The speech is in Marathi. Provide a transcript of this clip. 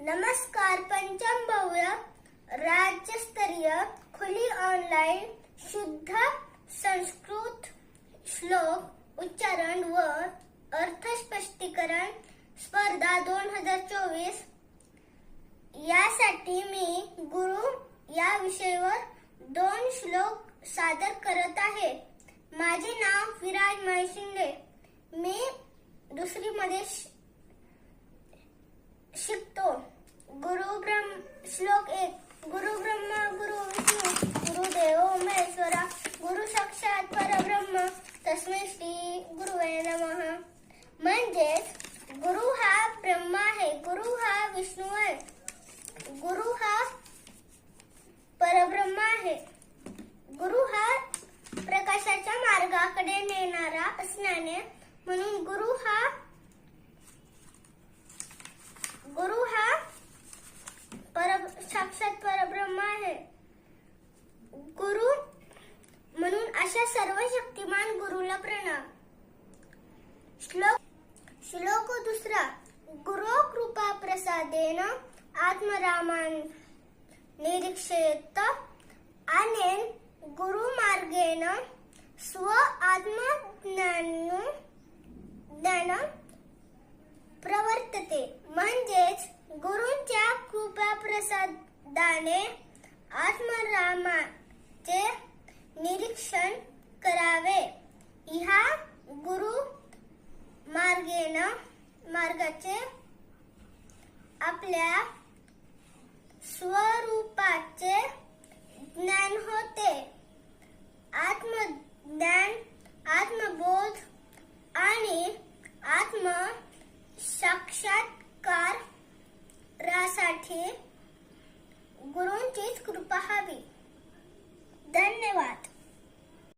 नमस्कार पंचम बहुळ राज्यस्तरीय खुली ऑनलाईन शुद्ध संस्कृत श्लोक उच्चारण व अर्थ स्पष्टीकरण स्पर्धा दोन हजार चोवीस. यासाठी मी गुरु या विषयावर दोन श्लोक सादर करत आहे. माझे नाव विराज माय मी दुसरीमध्ये नेणारा असल्याने म्हणून गुरु हा गुरु हा पर साक्षात परब्रह्म आहे. गुरु म्हणून अशा सर्व शक्तिमान गुरुला प्रणाम. श्लोक श्लोक दुसरा गुरु कृपा प्रसादेन आत्मरामान निरीक्षेत अनेन स्व आत्मज्ञान ज्ञान प्रवर्तते. म्हणजेच गुरुंच्या कृपा प्रसादाने आत्मरामाचे निरीक्षण करावे. ह्या गुरु मार्गेन मार्गाचे आपल्या गुरूंचीच कृपा हवी. धन्यवाद.